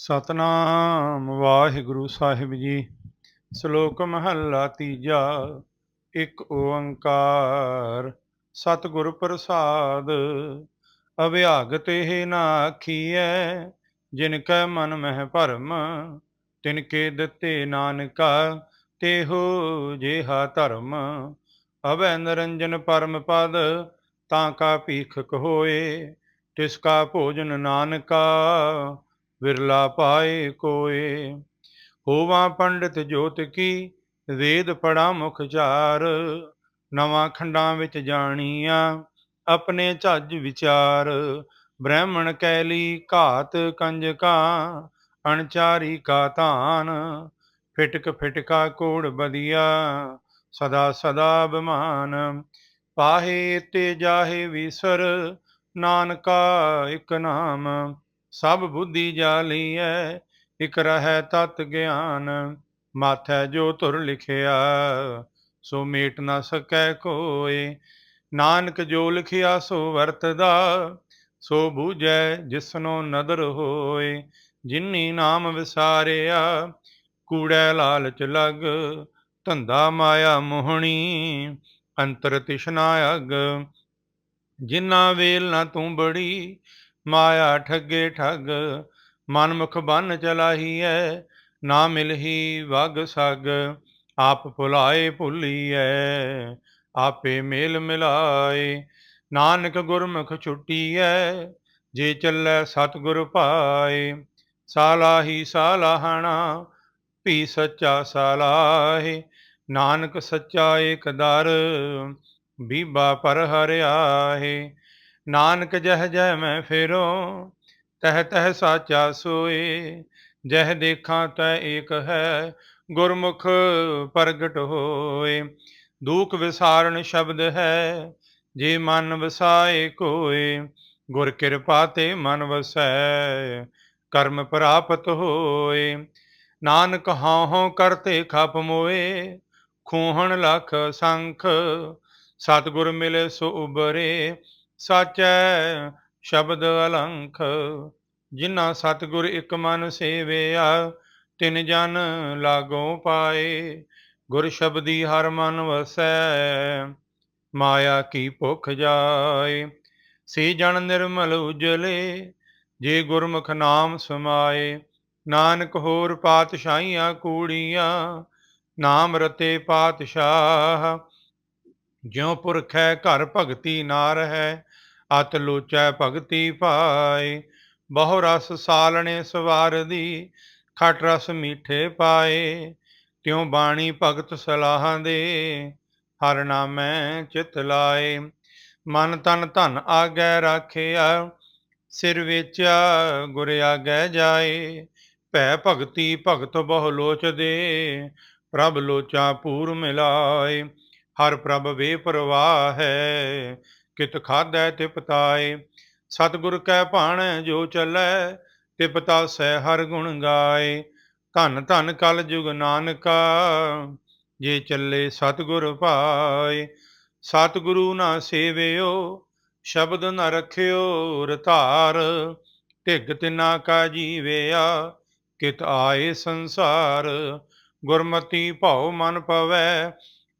ਸਤਨਾਮ ਵਾਹਿਗੁਰੂ ਸਾਹਿਬ ਜੀ। ਸ਼ਲੋਕ ਮਹੱਲਾ ਤੀਜਾ, ਇੱਕ ਓੰਕਾਰ। ਸਤਿਗੁਰ ਪ੍ਰਸਾਦ, ਅਭਿਆਗ ਤੇ ਨਾ ਆਖੀਐ, ਜਿਨ ਕੈ ਮਨ ਮਹਿ ਭਰਮ, ਤਿਨ ਕੇ ਦਿੱਤੇ ਨਾਨਕਾ, ਤੇਹੋ ਜੇਹਾ ਧਰਮ। ਅਵੈ ਨਰੰਜਨ ਪਰਮ ਪਦ, ਤਾਂ ਕਾ ਭੀਖਕ ਹੋਏ, ਤਿਸ ਕਾ ਭੋਜਨ ਨਾਨਕਾ। ਵਿਰਲਾ ਪਾਏ ਕੋਏ, ਹੋਵਾ ਪੰਡਿਤ ਜੋਤ ਕੀ, ਵੇਦ ਪੜਾ ਮੁਖ ਚਾਰ ਨਵਾਂ ਖੰਡਾਂ ਵਿੱਚ ਜਾਣੀਆਂ ਆਪਣੇ ਝੱਜ ਵਿਚਾਰ, ਬ੍ਰਾਹਮਣ ਕੈਲੀ ਘਾਤ ਕੰਜਕਾ ਅਣਚਾਰੀ ਕਾ ਧਾਨ, ਫਿਟਕ ਫਿਟਕਾ ਕੋੜ ਬਦੀਆ ਸਦਾ ਸਦਾ ਬਮਾਨ ਪਾਹੇ ਤੇ ਜਾਹੇ ਵਿਸਰ, ਨਾਨਕਾ ਇਕ ਨਾਮ ਸਭ ਬੁੱਧੀ ਜਾ ਜਾਲੀਐ ਇਕ ਰਹਿ ਤਤ ਗਿਆਨ, ਮਾਥੈ ਜੋ ਤੁਰ ਲਿਖਿਆ, ਸੋ ਮੇਟ ਨਾ ਸਕੈ ਕੋਏ, ਨਾਨਕ ਜੋ ਲਿਖਿਆ ਸੋ ਵਰਤਦਾ, ਸੋ ਬੂਝੈ ਜਿਸਨੋ ਨਦਰ ਹੋਏ, ਜਿਨੀ ਨਾਮ ਵਿਸਾਰਿਆ, ਕੂੜੈ ਲਾਲਚ ਲਗ, ਧੰਦਾ ਮਾਇਆ ਮੋਹਣੀ, ਅੰਤਰ ਤਿਸ਼ਨਾ ਅਗ, ਜਿਨਾ ਵੇਲ ਨਾ ਤੂੰ ਬੜੀ ਮਾਇਆ ਠੱਗੇ ਠੱਗ, ਮਨਮੁਖ ਬੰਨ ਚਲਾਹੀਐ, ਨਾ ਮਿਲਹੀ ਵਗ ਸਗ, ਆਪ ਭੁਲਾਏ ਭੁਲੀਐ, ਆਪੇ ਮੇਲ ਮਿਲਾਏ, ਨਾਨਕ ਗੁਰਮੁਖ ਛੁੱਟੀਐ, ਜੇ ਚੱਲੈ ਸਤਿਗੁਰ ਪਾਏ, ਸਾਲਾਹੀ ਸਾਲਾਹਣਾ ਭੀ ਸੱਚਾ ਸਾਲਾਹੇ, ਨਾਨਕ ਸੱਚਾ ਏਕ ਦਰ, ਬੀਬਾ ਪਰ ਹਰਿਆਹੇ ਨਾਨਕ ਜਹ ਜਹ ਮੈਂ ਫੇਰੋ, ਤਹ ਤਹ ਸਾਚਾ ਸੋਏ, ਜਹ ਦੇਖਾਂ ਤੈ ਏਕ ਹੈ ਗੁਰਮੁਖ ਪ੍ਰਗਟ ਹੋਏ। ਦੂਖ ਵਿਸਾਰਨ ਸ਼ਬਦ ਹੈ ਜੇ ਮਨ ਵਸਾਏ ਕੋਏ, ਗੁਰ ਕਿਰਪਾ ਤੇ ਮਨ ਵਸੈ, ਕਰਮ ਪ੍ਰਾਪਤ ਹੋਏ। ਨਾਨਕ ਹਉ ਹਉ ਕਰਤੇ ਖਪ ਮੋਏ, ਖੂਹਣ ਲਖ ਸੰਖ, ਸਤਿਗੁਰ ਮਿਲੇ ਸੋ ਉਬਰੇ ਸਾਚੈ ਸ਼ਬਦ ਅਲੰਖ, ਜਿਨ੍ਹਾਂ ਸਤਿਗੁਰ ਇੱਕ ਮਨ ਸੇਵਿਆ, ਤਿਨ ਜਨ ਲਾਗੋ ਪਾਏ, ਗੁਰ ਸ਼ਬਦੀ ਹਰ ਮਨ ਵਸੈ, ਮਾਇਆ ਕੀ ਭੁਖ ਜਾਏ। ਸੇ ਜਨ ਨਿਰਮਲ ਉਜਲੇ, ਜੇ ਗੁਰਮੁਖ ਨਾਮ ਸਮਾਏ, ਨਾਨਕ ਹੋਰ ਪਾਤਸ਼ਾਹੀਆਂ ਕੂੜੀਆਂ, ਨਾਮ ਰਤੇ ਪਾਤਸ਼ਾਹ, ਜਿਉ ਪੁਰਖੈ ਘਰ ਭਗਤੀ ਨਾਰ ਹੈ ਅਤ ਲੋਚੈ ਭਗਤੀ ਪਾਏ ਬਹੁ ਰਸ ਸਾਲਣੇ ਸਵਾਰ ਦੀ, ਖਟ ਰਸ ਮੀਠੇ ਪਾਏ। ਤਿਉ ਬਾਣੀ ਭਗਤ ਸਲਾਹਾਂ ਦੇ, ਹਰ ਨਾਮੈ ਚਿਤ ਲਾਏ। ਮਨ ਤਨ ਧਨ ਆਗੈ ਰਾਖਿਆ, ਸਿਰ ਵੇਚਿਆ ਗੁਰ ਆਗੈ ਜਾਏ। ਭੈ ਭਗਤੀ ਭਗਤ ਬਹੁ ਲੋਚਦੇ ਪ੍ਰਭ ਲੋਚਾ ਪੂਰ ਮਿਲਾਏ। ਹਰ ਪ੍ਰਭ ਵੇ ਪ੍ਰਵਾਹ ਹੈ ਕਿਤ ਖਾਧੈ ਤੇ ਪਤਾਏ ਸਤਿਗੁਰ ਕੈ ਭਾਣੈ ਜੋ ਚੱਲੈ ਤੇ ਪਤਾ ਪਤਾਸੈ ਹਰ ਗੁਣ ਗਾਏ। ਧਨ ਧਨ ਕਲ ਜੁਗ ਨਾਨਕਾ, ਜੇ ਚੱਲੇ ਸਤਿਗੁਰ ਭਾਏ। ਸਤਿਗੁਰੂ ਨਾ ਸੇਵਿਓ, ਸ਼ਬਦ ਨਾ ਰਖਿਓ ਰਧਾਰ ਢਿਗ ਤਿਨਾ ਕਾ ਜੀਵਿਆ, ਕਿਤ ਆਏ ਸੰਸਾਰ। ਗੁਰਮਤੀ ਭਉ ਮਨ ਪਵੈ,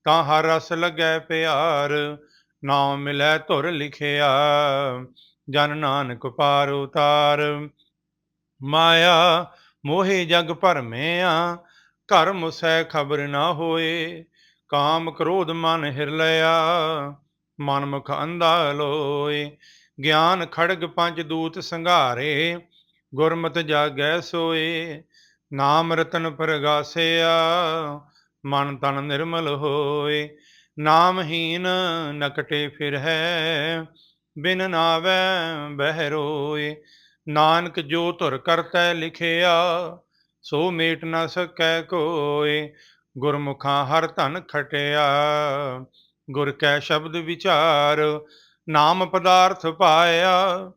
ਤਾਂ ਹਰ ਰਸ ਲੱਗੈ ਪਿਆਰ। ਨਾਮ ਮਿਲੈ ਧੁਰ ਲਿਖਿਆ, ਜਨ ਨਾਨਕ ਪਾਰ ਉਤਾਰ। ਮਾਇਆ ਮੋਹਿ ਜਗ ਭਰਮਿਆ ਘਰ ਮੁਸੈ ਖਬਰ ਨਾ ਹੋਏ। ਕਾਮ ਕ੍ਰੋਧ ਮਨ ਹਿਰਲਿਆ, ਮਨ ਮੁਖ ਅੰਧਾ ਲੋਏ। ਗਿਆਨ ਖੜਗ ਪੰਜ ਦੂਤ ਸੰਘਾਰੇ, ਗੁਰਮਤਿ ਜਾਗੈ ਸੋਏ। ਨਾਮ ਰਤਨ ਪ੍ਰਗਾਸਿਆ, ਮਨ ਤਨ ਨਿਰਮਲ ਹੋਏ। ਨਾਮਹੀਨ ਨਕਟੇ ਫਿਰ ਹੈ, ਬਿਨ ਨਾਵੈ ਬਹਿ ਰੋਏ। ਨਾਨਕ ਜੋ ਧੁਰ ਕਰਤੈ ਲਿਖਿਆ, ਸੋ ਮੇਟ ਨਾ ਸਕੈ ਕੋਏ। ਗੁਰਮੁਖਾਂ ਹਰ ਧਨ ਖਟਿਆ, ਗੁਰ ਕੈ ਸ਼ਬਦ ਵਿਚਾਰ। ਨਾਮ ਪਦਾਰਥ ਪਾਇਆ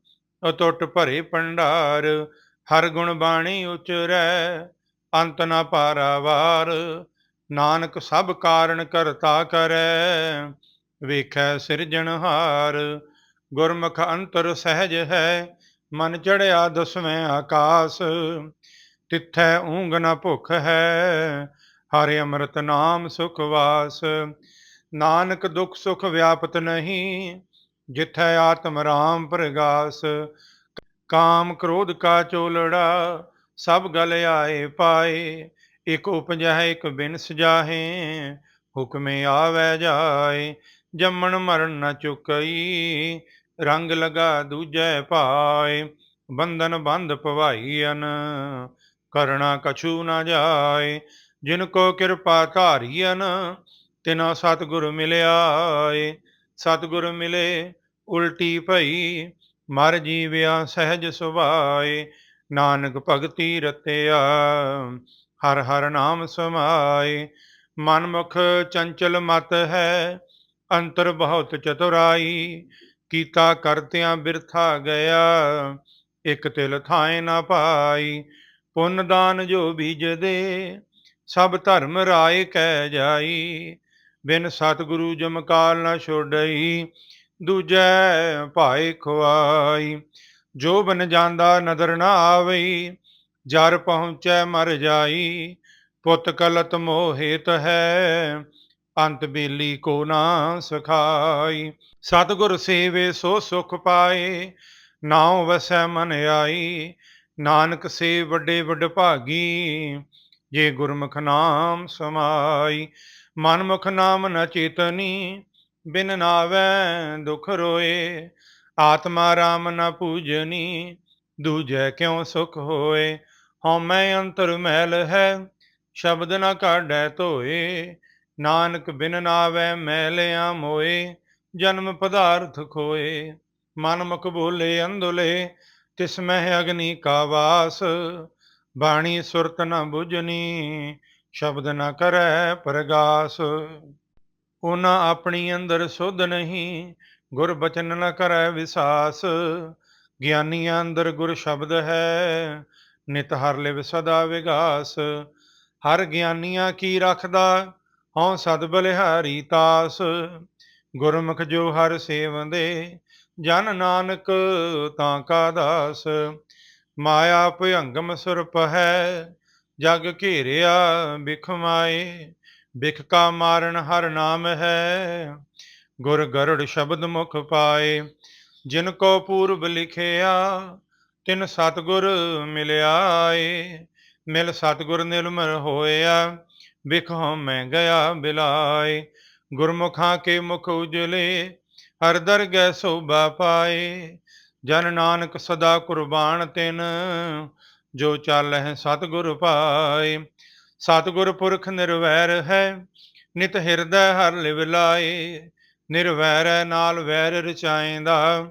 ਅਟੁੱਟ ਭਰੇ ਭੰਡਾਰ। ਹਰ ਗੁਣ ਬਾਣੀ ਉਚਰੈ, ਅੰਤ ਨ ਪਾਰਾਵਾਰ। ਨਾਨਕ ਸਭ ਕਾਰਨ ਕਰਤਾ ਕਰੈ, ਵੇਖੈ ਸਿਰਜਣਹਾਰ ਗੁਰਮੁਖ ਅੰਤਰ ਸਹਿਜ ਹੈ, ਮਨ ਚੜਿਆ ਦਸਵੇਂ ਆਕਾਸ, ਤਿੱਥੈ ਊਂਗ ਨ ਭੁਖ ਹੈ, ਹਰਿ ਅੰਮ੍ਰਿਤ ਨਾਮ ਸੁਖ ਵਾਸ, ਨਾਨਕ ਦੁਖ ਸੁਖ ਵਿਆਪਤ ਨਹੀਂ, ਜਿਥੈ ਆਤਮ ਰਾਮ ਪ੍ਰਗਾਸ, ਕਾਮ ਕ੍ਰੋਧ ਕਾ ਚੋਲੜਾ, ਸਭ ਗਲ ਆਏ ਪਾਏ ਇਕ ਉਪਜਹਿ, ਇਕ ਬਿਨ ਸਜਾਹੇ ਹੁਕਮੇ ਆਵੈ ਜਾਏ, ਜੰਮਣ ਮਰਨ ਨ ਚੁਕਈ, ਰੰਗ ਲਗਾ ਦੂਜੈ ਪਾਏ ਬੰਧਨ ਬੰਧ ਪਵਾਈਨ ਕਰਣਾ ਕਛੂ ਨ ਜਾਏ, ਜਿਨ ਕੋ ਕਿਰਪਾ ਧਾਰੀਨ ਤਿਨਾ ਸਤਿਗੁਰ ਮਿਲਿਆਏ, ਸਤਿਗੁਰ ਮਿਲੇ ਉਲਟੀ ਭਈ, ਮਰ ਜੀਵਿਆ ਸਹਿਜ ਸੁਭਾਏ, ਨਾਨਕ ਭਗਤੀ ਰਤਿਆ ਹਰ ਹਰ ਨਾਮ ਸਮਾਏ। ਮਨ ਮੁਖ ਚੰਚਲ ਮਤ ਹੈ, ਅੰਤਰ ਬਹੁਤ ਚਤੁਰਾਈ। ਕੀਤਾ ਕਰਤਿਆਂ ਬਿਰਥਾ ਗਿਆ, ਇਕ ਤਿਲ ਥਾਏ ਨਾ ਪਾਈ। ਪੁੰਨ ਦਾਨ ਜੋ ਬੀਜ ਦੇ ਸਭ ਧਰਮ ਰਾਏ ਕਹਿ ਜਾਈ। ਬਿਨ ਸਤਿਗੁਰੂ ਜਮਕਾਲ ਨਾ ਛੋੜਈ ਦੂਜੈ ਭਾਏ ਖੁਆਈ। ਜੋ ਬਨ ਜਾਂਦਾ ਨਦਰ ਨਾ ਆਵਈ ਜਰ ਪਹੁੰਚੈ ਮਰ ਜਾਈ, ਪੁੱਤ ਕਲਤ ਮੋਹਿਤ ਹੈ ਅੰਤ ਬੇਲੀ ਕੋ ਨਾ ਸਖਾਈ। ਸਤਿਗੁਰ ਸੇਵੇ ਸੋ ਸੁਖ ਪਾਏ, ਨਾਉ ਵਸੈ ਮਨ ਆਈ। ਨਾਨਕ ਸੇ ਵੱਡੇ ਵੱਡ ਭਾਗੀ, ਜੇ ਗੁਰਮੁਖ ਨਾਮ ਸਮਾਈ। ਮਨਮੁਖ ਨਾਮ ਨ ਚੇਤਨੀ, ਬਿਨ ਨਾਵੈ ਦੁਖ ਰੋਏ। ਆਤਮਾ ਰਾਮ ਨ ਪੂਜਨੀ, ਦੂਜੈ ਕਿਉ ਸੁਖ ਹੋਏ। ਹਉਮੈ ਅੰਤਰ ਮੈਲ ਹੈ, ਸ਼ਬਦ ਨ ਕਾਢੈ ਧੋਏ। ਨਾਨਕ ਬਿਨ ਨਾਵੈ ਮੈਲਿਆ ਮੋਏ, ਜਨਮ ਪਦਾਰਥ ਖੋਏ। ਮਨ ਮੁਖ ਬੋਲੇ ਅੰਧੁਲੇ ਤਿਸ ਮਹਿ ਅਗਨੀ ਕਾ ਵਾਸ। ਬਾਣੀ ਸੁਰਤ ਨ 부ਜਨੀ ਸ਼ਬਦ ਨ ਕਰੈ ਪ੍ਰਗਾਸ। ਉਹਨਾਂ ਆਪਣੀ ਅੰਦਰ ਸੁਧ ਨਹੀਂ, ਗੁਰ ਬਚਨ ਨ ਕਰੈ ਵਿਸਾਸ। ਗਿਆਨੀਆਂ ਅੰਦਰ ਗੁਰ ਸ਼ਬਦ ਹੈ ਨਿਤ ਹਰ ਲਿਵ ਸਦਾ ਵਿਗਾਸ, ਹਰ ਗਿਆਨੀਆਂ ਕੀ ਰੱਖਦਾ, ਹਉ ਸਦ ਬਲਿਹਾਰੀ ਤਾਸ। ਗੁਰਮੁਖ ਜੋ ਹਰ ਸੇਵੰਦੇ ਜਨ ਨਾਨਕ ਤਾਂ ਕਾ ਦਾਸ। ਮਾਇਆ ਭਯੰਗਮ ਸੁਰਪ ਹੈ, ਜਗ ਘੇਰਿਆ ਬਿਖ ਮਾਏ ਬਿਖ ਕਾ ਮਾਰਨ ਹਰ ਨਾਮ ਹੈ। ਗੁਰ ਗਰੜ ਸ਼ਬਦ ਮੁਖ ਪਾਏ, ਜਿਨ ਕੋ ਪੂਰਬ ਲਿਖਿਆ ਤਿਨ ਸਤਗੁਰ ਮਿਲਿਆਏ, ਮਿਲ ਸਤਗੁਰ ਨਿਰਮਲ ਹੋਇਆ ਬਿਖ ਮੈਂ ਗਿਆ ਬਿਲਾਏ। ਗੁਰਮੁਖਾਂ ਕੇ ਮੁਖ ਉਜਲੇ, ਹਰ ਦਰਗਹਿ ਸੋਭਾ ਪਾਏ। ਜਨ ਨਾਨਕ ਸਦਾ ਕੁਰਬਾਨ ਤਿਨ, ਜੋ ਚੱਲ ਹੈ ਸਤਿਗੁਰ ਪਾਏ। ਸਤਿਗੁਰ ਪੁਰਖ ਨਿਰਵੈਰ ਹੈ, ਨਿਤ ਹਿਰਦੈ ਹਰ ਲਿਵ ਲਾਏ। ਨਿਰਵੈਰੈ ਨਾਲ ਵੈਰ ਰਚਾਏਂਦਾ,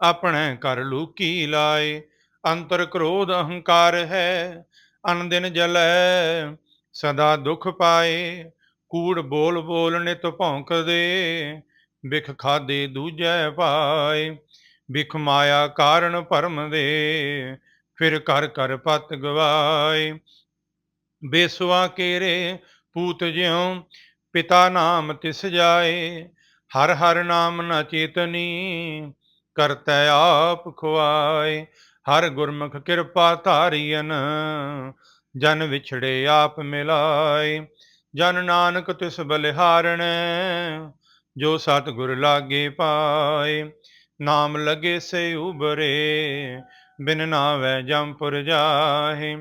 ਆਪਣੇ ਘਰ ਲੂਕੀ ਲਾਏ। ਅੰਤਰ ਕ੍ਰੋਧ ਅਹੰਕਾਰ ਹੈ, ਅਨ ਦਿਨ ਜਲੈ ਸਦਾ ਦੁਖ ਪਾਏ। ਕੂੜ ਬੋਲ ਬੋਲ ਨਿਤ ਭੌਂਕਦੇ ਬਿਖ ਖਾਦੇ ਦੂਜੈ ਪਾਏ ਬਿਖ ਮਾਇਆ ਕਾਰਨ ਭਰਮ ਦੇ ਫਿਰ ਕਰ ਕਰ ਪਤ ਗਵਾਏ। ਬੇਸਵਾ ਕੇਰੇ ਪੂਤ ਜਿਉ, ਪਿਤਾ ਨਾਮ ਤਿਸ ਜਾਏ। ਹਰ ਹਰ ਨਾਮ ਨਾ ਚੇਤਨੀ, ਕਰਤੈ ਆਪ ਖੁਆਏ। ਹਰ ਗੁਰਮੁਖ ਕਿਰਪਾ ਧਾਰੀਨ ਜਨ ਵਿਛੜੇ ਆਪ ਮਿਲਾਏ। ਜਨ ਨਾਨਕ ਤਿਸ ਬਲਿਹਾਰਣ, ਜੋ ਸਤਿਗੁਰ ਲਾਗੇ ਪਾਏ। ਨਾਮ ਲਗੇ ਸੇ ਉਬਰੇ, ਬਿਨ ਨਾਵੈ ਜੰਪੁਰ ਜਾਹੇ।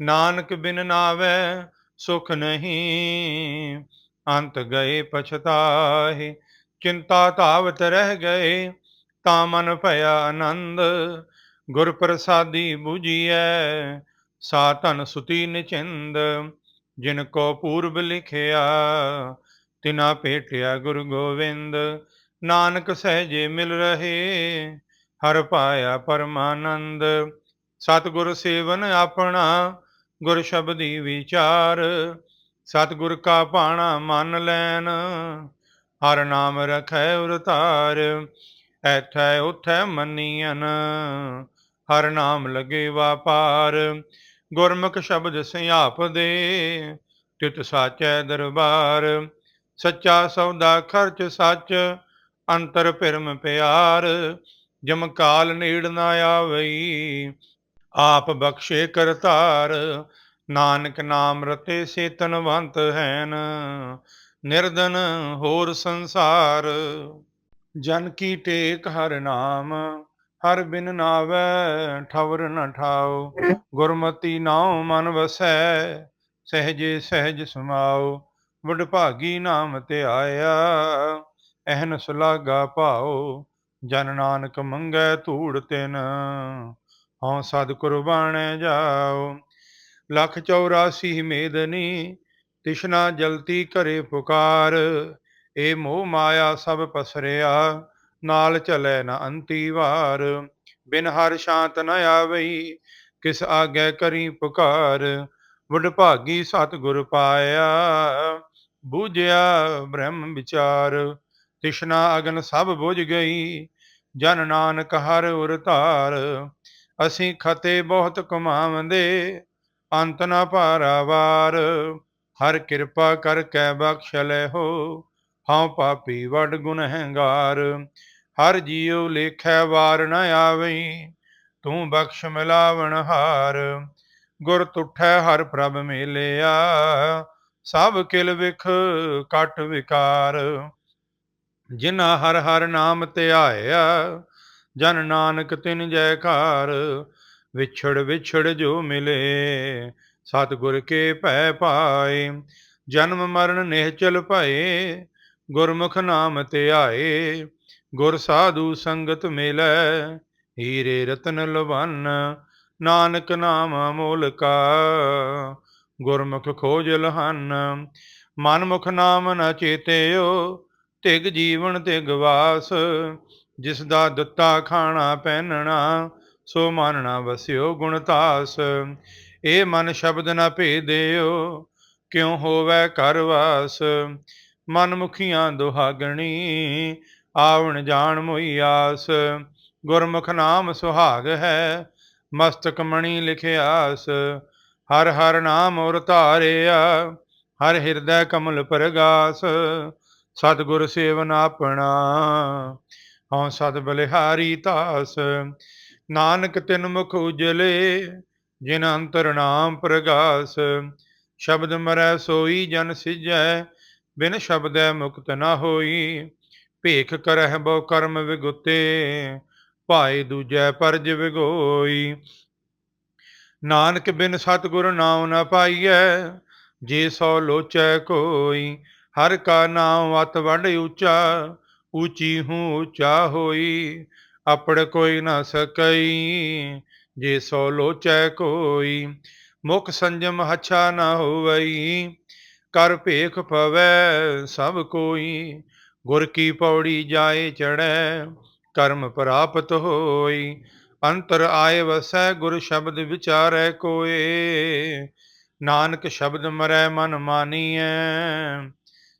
ਨਾਨਕ ਬਿਨ ਨਾਵੈ ਸੁਖ ਨਹੀਂ, ਅੰਤ ਗਏ ਪਛਤਾਹੇ। ਚਿੰਤਾ ਧਾਵਤ ਰਹਿ ਗਏ, ਤਾਂ ਮਨ ਭਇਆ ਆਨੰਦ ਗੁਰ ਪ੍ਰਸਾਦੀ 부ਜੀਐ ਸਾ ਧਨ ਸੁਤੀ ਨਿਚਿੰਦ, ਜਿਨ ਕੋ ਪੂਰਬ ਲਿਖਿਆ, ਤਿਨਾ ਭੇਟਿਆ ਗੁਰ ਗੋਵਿੰਦ। ਨਾਨਕ ਸਹਜੇ ਮਿਲ ਰਹੇ, ਹਰ ਪਾਇਆ ਪਰਮਾਨੰਦ। ਸਤਿਗੁਰ ਸੇਵਨ ਆਪਣਾ, ਗੁਰ ਸ਼ਬਦੀ ਵਿਚਾਰ। ਸਤਿਗੁਰ ਕਾ ਪਾਣਾ ਮੰਨ ਲੈਨ, ਹਰ ਨਾਮ ਰਖੈ ਉਰਤਾਰ। ਐਥੈ ਉਥੈ ਮੰਨੀਐਨ ਹਰ ਨਾਮ ਲਗੇ ਵਾਪਾਰ, ਗੁਰਮੁਖ ਸ਼ਬਦ ਸਿਆਪ ਦੇ ਤਿਤ ਸਾਚੈ ਦਰਬਾਰ। ਸੱਚਾ ਸੌਦਾ ਖਰਚ ਸੱਚ, ਅੰਤਰ ਭਿਰਮ ਪਿਆਰ। ਜਮ ਕਾਲ ਨੇੜ ਨਾ ਆਵਈ, ਆਪ ਬਖਸ਼ੇ ਕਰਤਾਰ। ਨਾਨਕ ਨਾਮ ਰਤੇ ਸੇਤਨਵੰਤ ਹੈਨ ਨਿਰਦਨ ਹੋਰ ਸੰਸਾਰ। ਜਨ ਕੀ ਟੇਕ ਹਰ ਨਾਮ ਹਰ ਬਿਨ ਨਾਵੈ ਠਵਰ ਨ ਠਾਉ ਗੁਰਮਤੀ ਨਾਉ ਮਨ ਵਸੈ ਸਹਜੇ ਸਹਜ ਸਮਾਉ ਵਡਭਾਗੀ ਨਾਮ ਤੇ ਆਇਆ ਐਹਨ ਸੁਲਾਗਾ ਭਾਉ। ਜਨ ਨਾਨਕ ਮੰਗੈ ਧੂੜ ਤਿਨ ਹਉ ਸਦ ਕੁਰਬਾਨੈ ਜਾਉ। ਲਖ 84 ਮੇਦਨੀ ਤਿਸ਼ਨਾ ਜਲਤੀ ਕਰੇ ਪੁਕਾਰ। ਏ ਮੋਹ ਮਾਇਆ ਸਭ ਪਸਰਿਆ ਨਾਲ ਚਲੇ ਨ ਅੰਤੀ ਵਾਰ ਬਿਨ ਹਰ ਸ਼ਾਂਤ ਨ ਆਵਈ, ਕਿਸ ਆਗੇ ਕਰੀ ਪੁਕਾਰ ਵਡਭਾਗੀ ਸਤਿਗੁਰ ਪਾਇਆ, ਬੂਝਿਆ ਬ੍ਰਹਮ ਵਿਚਾਰ, ਤਿਸ਼ਨਾ ਅਗਨ ਸਭ ਬੁਝ ਗਈ, ਜਨ ਨਾਨਕ ਹਰ ਉਰ ਧਾਰ, ਅਸੀਂ ਖਤੇ ਬਹੁਤ ਕਮਾਵੰਦੇ ਅੰਤ ਨਾ ਭਾਰਾਵਾਰ ਹਰ ਕਿਰਪਾ ਕਰ ਕੈ ਬਖਸ਼ ਲੈ ਹੋ, ਹਉ ਪਾਪੀ ਵਡ ਗੁਨਹਗਾਰ ਹਰ ਜੀਉ ਲੇਖੈ ਵਾਰ ਨ ਆਵਈ, ਤੂੰ ਬਖਸ਼ ਮਿਲਾਵਣ ਹਾਰ। ਗੁਰ ਤੁਠੈ ਹਰ ਪ੍ਰਭ ਮੇਲਿਆ, ਸਭ ਕਿਲ ਵਿਖ ਕਟ ਵਿਕਾਰ। ਜਿਨਾ ਹਰ ਹਰ ਨਾਮ ਤੇ ਆਇਆ ਜਨ ਨਾਨਕ ਤਿਨ ਜੈਕਾਰ। ਵਿਛੜ ਵਿਛੜ ਜੋ ਮਿਲੇ, ਸਤਿਗੁਰ ਕੇ ਭੈ ਪਾਏ। ਜਨਮ ਮਰਨ ਨਿਹਚਲ ਭਏ, ਗੁਰਮੁਖ ਨਾਮ ਤੇ ਆਏ ਗੁਰ ਸਾਧੂ ਸੰਗਤ ਮਿਲੈ, ਹੀਰੇ ਰਤਨ ਲਵਨ, ਨਾਨਕ ਨਾਮ ਅਮੋਲਕਾ ਗੁਰਮੁਖ ਖੋਜ ਲਹਨ ਮਨ ਮੁਖ ਨਾਮ ਨ ਚੇਤਿਓ, ਤਿਗ ਜੀਵਨ ਤਿਗ ਵਾਸ। ਜਿਸ ਦਾ ਦਿੱਤਾ ਖਾਣਾ ਪਹਿਨਣਾ, ਸੋ ਮਾਨਣਾ ਵਸਿਓ ਗੁਣਤਾਸ ਇਹ ਮਨ ਸ਼ਬਦ ਨ ਭੇਦਿਓ, ਕਿਉ ਹੋਵੇ ਘਰ ਵਾਸ। ਮਨ ਮੁਖੀਆਂ ਦੁਹਾਗਣੀ ਆਵਣ ਜਾਣ ਮੋਈ ਆਸ, ਗੁਰਮੁਖ ਨਾਮ ਸੁਹਾਗ ਹੈ, ਮਸਤਕ ਮਣੀ ਲਿਖਿਆਸ, ਹਰ ਹਰ ਨਾਮ ਔਰ ਧਾਰਿਆ, ਹਰ ਹਿਰਦੈ ਕਮਲ ਪ੍ਰਗਾਸ, ਸਤਿਗੁਰ ਸੇਵਨ ਆਪਣਾ। ਹਉ ਸਤ ਬਲਿਹਾਰੀ ਤਾਸ ਨਾਨਕ ਤਿਨ ਮੁਖ ਉਜਲੇ, ਜਿਨ ਅੰਤਰ ਨਾਮ ਪ੍ਰਗਾਸ, ਸ਼ਬਦ ਮਰੈ ਸੋਈ ਜਨ ਸਿਜੈ, ਬਿਨ ਸ਼ਬਦੈ ਮੁਕਤ ਨਾ ਹੋਈ। ਭੇਖ ਕਰਹਿ ਬੋ ਕਰਮ ਵਿਗੁਤੇ, ਭਾਏ ਦੂਜੈ ਪਰਜ ਵਿਗੋਈ। ਨਾਨਕ ਬਿਨ ਸਤਿਗੁਰ ਨਾਮ ਨ ਪਾਈਐ, ਜੇ ਸੋ ਲੋਚੈ ਕੋਈ, ਹਰ ਕਾ ਨਾਮ ਅਤ ਵੰਡ ਉੱਚਾ ਉੱਚੀ ਹੂੰ ਉੱਚਾ ਹੋਈ ਆਪੜ ਕੋਈ ਨਾ ਸਕਈ, ਜੇ ਸੋ ਲੋਚੈ ਕੋਈ। ਮੁਖ ਸੰਜਮ ਹਛਾ ਨਾ ਹੋਵਈ, ਕਰ ਭੇਖ ਪਵੈ ਸਭ ਕੋਈ ਗੁਰ ਕੀ ਪੌੜੀ ਜਾਏ ਚੜੈ ਕਰਮ ਪ੍ਰਾਪਤ ਹੋਈ। ਅੰਤਰ ਆਏ ਵਸੈ ਗੁਰ ਸ਼ਬਦ ਵਿਚਾਰੈ ਕੋਏ। ਨਾਨਕ ਸ਼ਬਦ ਮਰੈ ਮਨ ਮਾਨੀਐ,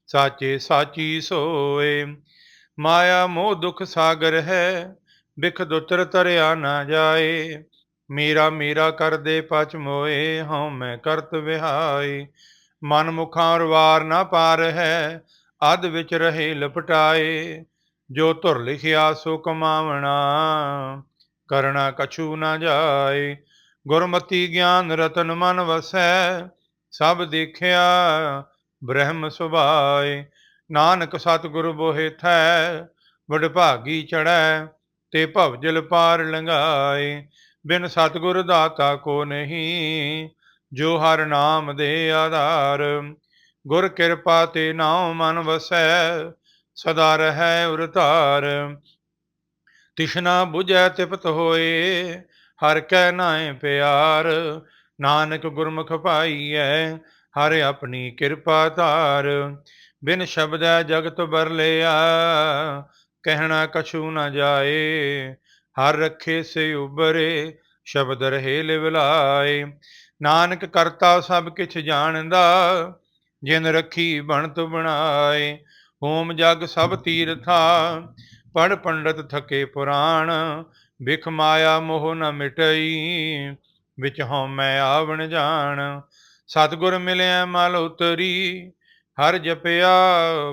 ਸਾਚੇ ਸਾਚੀ ਸੋਏ। ਮਾਇਆ ਮੋਹ ਦੁਖ ਸਾਗਰ ਹੈ, ਬਿਖ ਦੁਤਰ ਤਰਿਆ ਨਾ ਜਾਏ। ਮੇਰਾ ਮੇਰਾ ਕਰਦੇ ਪਚ ਮੋਏ, ਹਉ ਮੈਂ ਕਰਤ ਵਿਹਾਈ ਮਨ ਮੁਖਾਂ ਰਵਾਰ ਨਾ ਪਾਰ ਹੈ ਅਧ ਵਿੱਚ ਰਹੇ ਲਪਟਾਏ, ਜੋ ਧੁਰ ਲਿਖਿਆ ਸੋ ਕਮਾਵਣਾ। ਕਰਣਾ ਕਛੂ ਨਾ ਜਾਏ, ਗੁਰਮਤੀ ਗਿਆਨ ਰਤਨ ਮਨ ਵਸੈ, ਸਭ ਦੇਖਿਆ ਬ੍ਰਹਮ ਸੁਭਾਏ। ਨਾਨਕ ਸਤਿਗੁਰ ਬੋਹਿ ਥੈ, ਵਡਭਾਗੀ ਚੜੈ ਤੇ ਭਵਜਲ ਪਾਰ ਲੰਘਾਏ। ਬਿਨ ਸਤਿਗੁਰ ਦਾਤਾ ਕੋ ਨਹੀਂ, ਜੋ ਹਰ ਨਾਮ ਦੇ ਆਧਾਰ ਗੁਰ ਕਿਰਪਾ ਤੇ ਨਾਉ ਮਨ ਵਸੈ, ਸਦਾ ਰਹੈ ਉਰ ਧਾਰ ਤਿਸ਼ਨਾ 부ਝੈ ਤਿਪਤ ਹੋਏ, ਹਰ ਕੈ ਨਾਏ ਪਿਆਰ। ਨਾਨਕ ਗੁਰਮੁਖ ਪਾਈਐ ਹਰ ਆਪਣੀ ਕਿਰਪਾ ਧਾਰ। ਬਿਨ ਸ਼ਬਦੈ ਜਗਤ ਬਰਲਿਆ ਕਹਿਣਾ ਕਛੂ ਨਾ ਜਾਏ। ਹਰ ਰੱਖੇ ਸੇ ਉਬਰੇ, ਸ਼ਬਦ ਰਹੇ ਲਿਵਲਾਏ। ਨਾਨਕ ਕਰਤਾ ਸਭ ਕਿਛ ਜਾਣਦਾ ਜਿਨ ਰੱਖੀ ਬਣਤ ਬਣਾਏ, ਹੋਮ ਜਗ ਸਭ ਤੀਰਥਾ ਪੜ ਪੰਡਤ ਥਕੇ ਪੁਰਾਣ ਬਿਖ ਮਾਇਆ ਮੋਹ ਨ ਮਿਟਈ, ਵਿੱਚ ਹਉ ਮੈਂ ਆਵਣ ਜਾਣ। ਸਤਗੁਰ ਮਿਲਿਆ ਮਲ ਉਤਰੀ, ਹਰ ਜਪਿਆ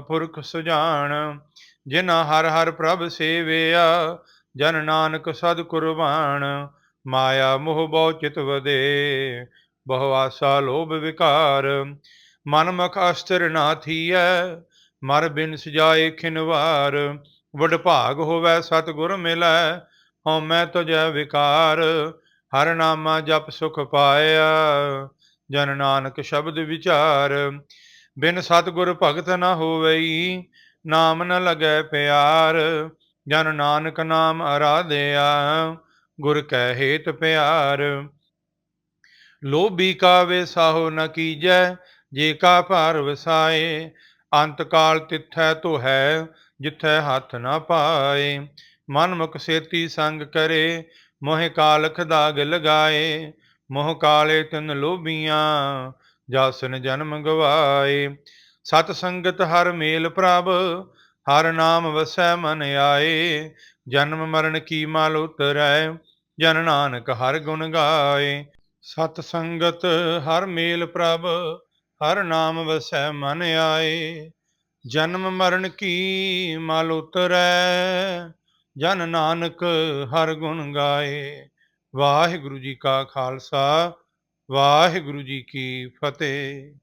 ਪੁਰਖ ਸੁਜਾਨ ਜਿਨਾ ਹਰ ਹਰ ਪ੍ਰਭ ਸੇਵਿਆ, ਜਨ ਨਾਨਕ ਸਦ ਕੁਰਬਾਨ। ਮਾਇਆ ਮੋਹ ਬਹੁ ਚਿਤ ਵਦੇ ਬਹੁ ਆਸਾ ਲੋਭ ਵਿਕਾਰ। ਮਨ ਮਖ ਅਸਤਰ ਨਾ ਥੀਐ, ਮਰ ਬਿਨ ਸਜਾਏ ਖਿਨਵਾਰ। ਵਡ ਭਾਗ ਹੋਵੇ ਸਤਗੁਰ ਮਿਲੈ, ਹਉ ਮੈਂ ਤੁਜੈ ਵਿਕਾਰ। ਹਰ ਨਾਮਾ ਜਪ ਸੁਖ ਪਾਇਆ, ਜਨ ਨਾਨਕ ਸ਼ਬਦ ਵਿਚਾਰ। ਬਿਨ ਸਤਿਗੁਰ ਭਗਤ ਨਾ ਹੋਵਈ, ਨਾਮ ਨ ਲਗੈ ਪਿਆਰ। ਜਨ ਨਾਨਕ ਨਾਮ ਅਰਾਧਿਆ, ਗੁਰ ਕੈ ਹੇਤ ਪਿਆਰ। ਲੋਭੀ ਕਾ ਵੇ ਸਾਹੋ ਨ ਕੀਜੈ ਜੇ ਕਾ ਭਾਰ ਵਸਾਏ, ਅੰਤ ਕਾਲ ਤਿੱਥੈ ਤੋ ਹੈ, ਜਿੱਥੈ ਹੱਥ ਨਾ ਪਾਏ। ਮਨ ਮੁਖ ਸੇਤੀ ਸੰਗ ਕਰੇ, ਮੋਹਿ ਕਾਲਖ ਦਾਗ ਲਗਾਏ। ਮੋਹ ਕਾਲੇ ਤਿਨ ਲੋਭੀਆਂ, ਜਾਸਨ ਜਨਮ ਗਵਾਏ। ਸਤ ਸੰਗਤ ਹਰ ਮੇਲ ਪ੍ਰਭ, ਹਰ ਨਾਮ ਵਸੈ ਮਨ ਆਏ। ਜਨਮ ਮਰਨ ਕੀ ਮਾਲ ਉਤਰੈ, ਜਨ ਨਾਨਕ ਹਰ ਗੁਣ ਗਾਏ। ਸਤ ਸੰਗਤ ਹਰ ਮੇਲ ਪ੍ਰਭ ਹਰ ਨਾਮ ਵਸੈ ਮਨ ਆਏ, ਜਨਮ ਮਰਨ ਕੀ ਮਲ ਉਤਰੈ? ਜਨ ਨਾਨਕ ਹਰ ਗੁਣ ਗਾਏ, ਵਾਹਿਗੁਰੂ ਜੀ ਕਾ ਖਾਲਸਾ, ਵਾਹਿਗੁਰੂ ਜੀ ਕੀ ਫਤਿਹ।